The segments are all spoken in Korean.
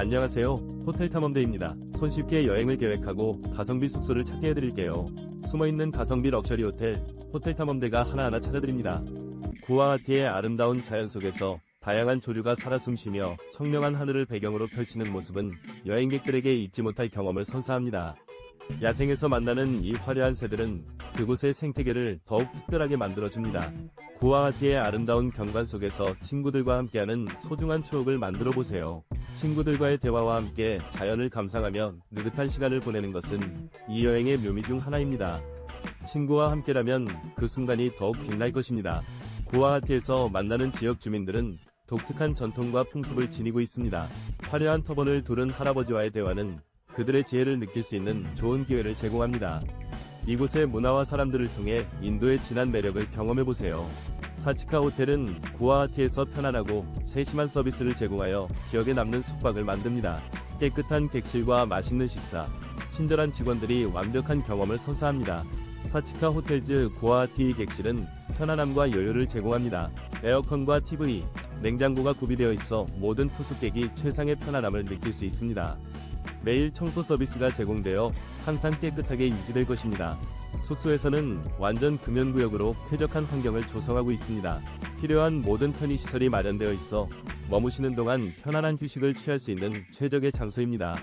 안녕하세요. 호텔 탐험대입니다. 손쉽게 여행을 계획하고 가성비 숙소를 찾게 해드릴게요. 숨어있는 가성비 럭셔리 호텔, 호텔 탐험대가 하나하나 찾아드립니다. 구아하티의 아름다운 자연 속에서 다양한 조류가 살아 숨쉬며 청명한 하늘을 배경으로 펼치는 모습은 여행객들에게 잊지 못할 경험을 선사합니다. 야생에서 만나는 이 화려한 새들은 그곳의 생태계를 더욱 특별하게 만들어줍니다. 구아하티의 아름다운 경관 속에서 친구들과 함께하는 소중한 추억을 만들어 보세요. 친구들과의 대화와 함께 자연을 감상하며 느긋한 시간을 보내는 것은 이 여행의 묘미 중 하나입니다. 친구와 함께라면 그 순간이 더욱 빛날 것입니다. 구아하티에서 만나는 지역 주민들은 독특한 전통과 풍습을 지니고 있습니다. 화려한 터번을 두른 할아버지와의 대화는 그들의 지혜를 느낄 수 있는 좋은 기회를 제공합니다. 이곳의 문화와 사람들을 통해 인도의 진한 매력을 경험해보세요. 사치카 호텔은 구아하티에서 편안하고 세심한 서비스를 제공하여 기억에 남는 숙박을 만듭니다. 깨끗한 객실과 맛있는 식사, 친절한 직원들이 완벽한 경험을 선사합니다. 사치카 호텔즈 구아하티 객실은 편안함과 여유를 제공합니다. 에어컨과 TV, 냉장고가 구비되어 있어 모든 투숙객이 최상의 편안함을 느낄 수 있습니다. 매일 청소 서비스가 제공되어 항상 깨끗하게 유지될 것입니다. 숙소에서는 완전 금연구역으로 쾌적한 환경을 조성하고 있습니다. 필요한 모든 편의시설이 마련되어 있어 머무시는 동안 편안한 휴식을 취할 수 있는 최적의 장소입니다.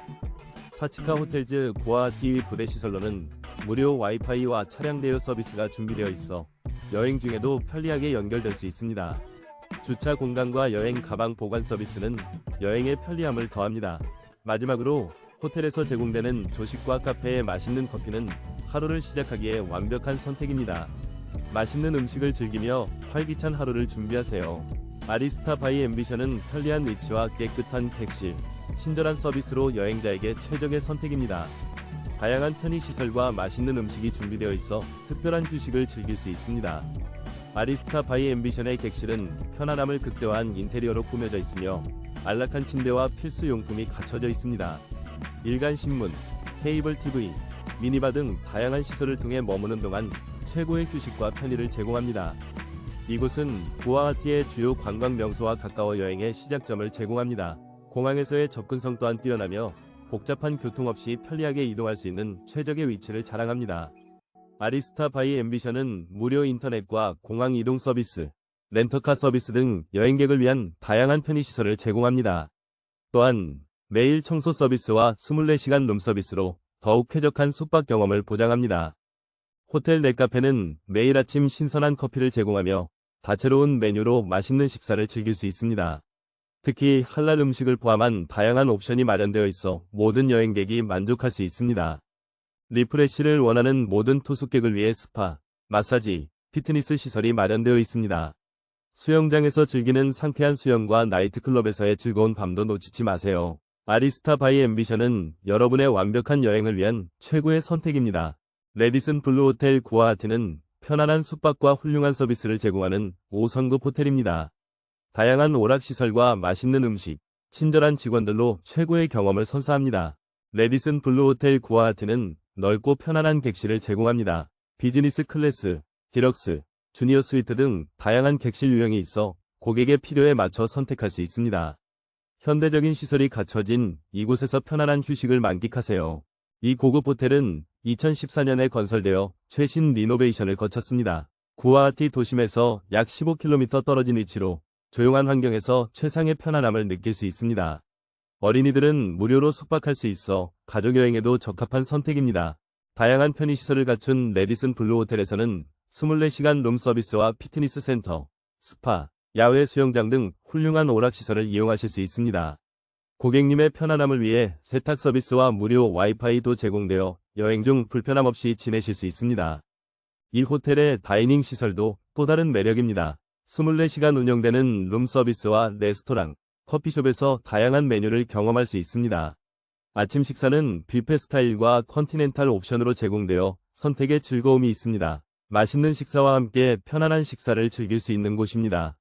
사치카 호텔즈 구아하티 부대시설로는 무료 와이파이와 차량 대여 서비스가 준비되어 있어 여행 중에도 편리하게 연결될 수 있습니다. 주차 공간과 여행 가방 보관 서비스는 여행의 편리함을 더합니다. 마지막으로 호텔에서 제공되는 조식과 카페의 맛있는 커피는 하루를 시작하기에 완벽한 선택입니다. 맛있는 음식을 즐기며 활기찬 하루를 준비하세요. 아리스타 바이 앰비션은 편리한 위치와 깨끗한 객실, 친절한 서비스로 여행자에게 최적의 선택입니다. 다양한 편의시설과 맛있는 음식이 준비되어 있어 특별한 휴식을 즐길 수 있습니다. 아리스타 바이 앰비션의 객실은 편안함을 극대화한 인테리어로 꾸며져 있으며 안락한 침대와 필수 용품이 갖춰져 있습니다. 일간 신문, 케이블 TV, 미니바 등 다양한 시설을 통해 머무는 동안 최고의 휴식과 편의를 제공합니다. 이곳은 구아하티의 주요 관광 명소와 가까워 여행의 시작점을 제공합니다. 공항에서의 접근성 또한 뛰어나며 복잡한 교통 없이 편리하게 이동할 수 있는 최적의 위치를 자랑합니다. 아리스타 바이 앰비션은 무료 인터넷과 공항 이동 서비스, 렌터카 서비스 등 여행객을 위한 다양한 편의시설을 제공합니다. 또한 매일 청소 서비스와 24시간 룸 서비스로 더욱 쾌적한 숙박 경험을 보장합니다. 호텔 넷카페는 매일 아침 신선한 커피를 제공하며 다채로운 메뉴로 맛있는 식사를 즐길 수 있습니다. 특히 할랄 음식을 포함한 다양한 옵션이 마련되어 있어 모든 여행객이 만족할 수 있습니다. 리프레시를 원하는 모든 투숙객을 위해 스파, 마사지, 피트니스 시설이 마련되어 있습니다. 수영장에서 즐기는 상쾌한 수영과 나이트클럽에서의 즐거운 밤도 놓치지 마세요. 아리스타 바이 앰비션은 여러분의 완벽한 여행을 위한 최고의 선택입니다. 레디슨 블루 호텔 구아하티는 편안한 숙박과 훌륭한 서비스를 제공하는 5성급 호텔입니다. 다양한 오락시설과 맛있는 음식, 친절한 직원들로 최고의 경험을 선사합니다. 레디슨 블루 호텔 구아하티는 넓고 편안한 객실을 제공합니다. 비즈니스 클래스, 디럭스, 주니어 스위트 등 다양한 객실 유형이 있어 고객의 필요에 맞춰 선택할 수 있습니다. 현대적인 시설이 갖춰진 이곳에서 편안한 휴식을 만끽하세요. 이 고급 호텔은 2014년에 건설되어 최신 리노베이션을 거쳤습니다. 구아하티 도심에서 약 15km 떨어진 위치로 조용한 환경에서 최상의 편안함을 느낄 수 있습니다. 어린이들은 무료로 숙박할 수 있어 가족여행에도 적합한 선택입니다. 다양한 편의시설을 갖춘 레디슨 블루 호텔에서는 24시간 룸 서비스와 피트니스 센터, 스파, 야외 수영장 등 훌륭한 오락시설을 이용하실 수 있습니다. 고객님의 편안함을 위해 세탁 서비스와 무료 와이파이도 제공되어 여행 중 불편함 없이 지내실 수 있습니다. 이 호텔의 다이닝 시설도 또 다른 매력입니다. 24시간 운영되는 룸 서비스와 레스토랑, 커피숍에서 다양한 메뉴를 경험할 수 있습니다. 아침 식사는 뷔페 스타일과 컨티넨탈 옵션으로 제공되어 선택의 즐거움이 있습니다. 맛있는 식사와 함께 편안한 식사를 즐길 수 있는 곳입니다.